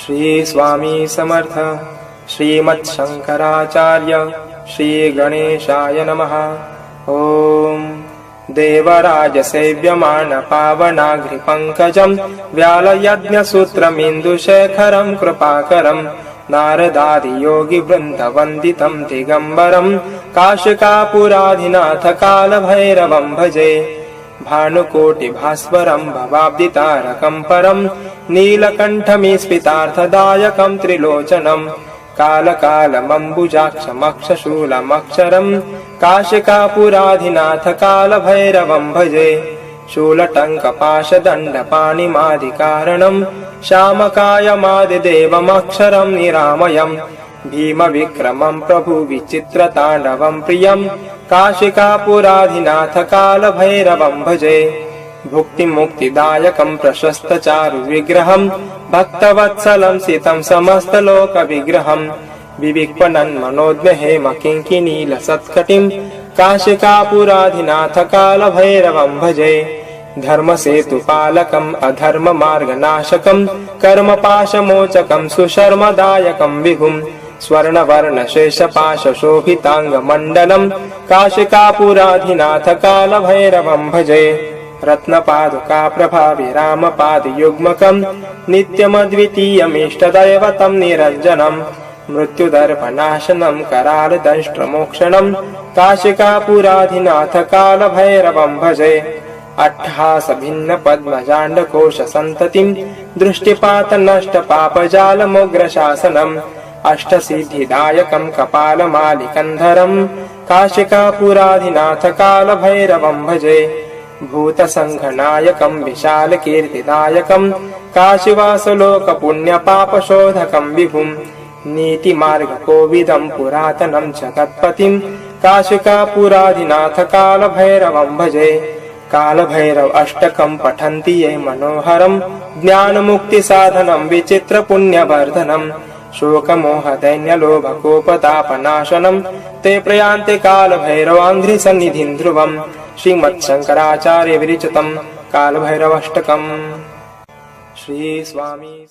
श्रीस्वामी समर्थ श्रीमत्शङ्कराचार्य श्रीगणेशाय नमः। ॐ देवराजसेव्यमानपावनाघ्रिपङ्कजम् व्यालयज्ञसूत्रमिन्दुशेखरम् कृपाकरम् नारदादियोगिवृन्दवन्दितम् दिगम्बरम् काशिकापुराधिनाथकालभैरवम् भजे भानुकोटिभास्वरम् भवाब्दितारकम् परम् नीलकण्ठमीस्मितार्थदायकम् त्रिलोचनम् कालकालमम्बुजाक्षमक्षशूलमक्षरम् काशिकापुराधिनाथकालभैरवम् भजे शूलटङ्कपाशदण्डपाणिमादिकारणम् श्यामकायमादिदेवमक्षरम् निरामयम् भीमविक्रमम् प्रभुविचित्रताण्डवम् प्रियम् काशिकापुराधिनाथकालभैरवम् भजे। भुक्तिमुक्तिदायकम् प्रशस्तचारुविग्रहम् भक्तवत्सलम् सितम् समस्तलोकविग्रहम् किङ्किनीलसत्कटिम् काशिकापुराधिनाथकालभैरवम् भजे। धर्मसेतुपालकम् अधर्ममार्गनाशकम् कर्मपाशमोचकम् सुशर्मदायकम् विभुम् स्वर्णवर्णशेषपाशशोभिताङ्गमण्डलम् काशिकापुराधिनाथकालभैरवम् भजे रत्नपादुकाप्रभावि रामपादयुग्मकम् नित्यमद्वितीयमिष्टदैवतम् निरञ्जनम् मृत्युदर्पनाशनम् करालदंष्ट्रमोक्षणम् काशिकापुराधिनाथकालभैरवम् भजे अट्टहासभिन्नपद्मजाण्डकोशसन्ततिम् दृष्टिपातनष्टपापजालमुग्रशासनम् अष्टसिद्धिदायकम् कपालमालिकन्धरम् काशिकापुराधिनाथकालभैरवम् भजे भूतसङ्घनायकम् विशालकीर्तिदायकम् काशिवासलोकपुण्यपापशोधकम् विभुम् नीतिमार्गकोविदम् पुरातनम् जगत्पतिम् काशिकापुराधिनाथकालभैरवम् भजे कालभैरव अष्टकम् पठन्ति ये मनोहरम् ज्ञानमुक्तिसाधनम् विचित्रपुण्यवर्धनम् शोकमोहदैन्यलोभकोपतापनाशनम् ते प्रयान्ते ध्रुवम् श्रीमत्शङ्कराचार्यविरचितम् कालभैरवष्टकम्। श्रीस्वामी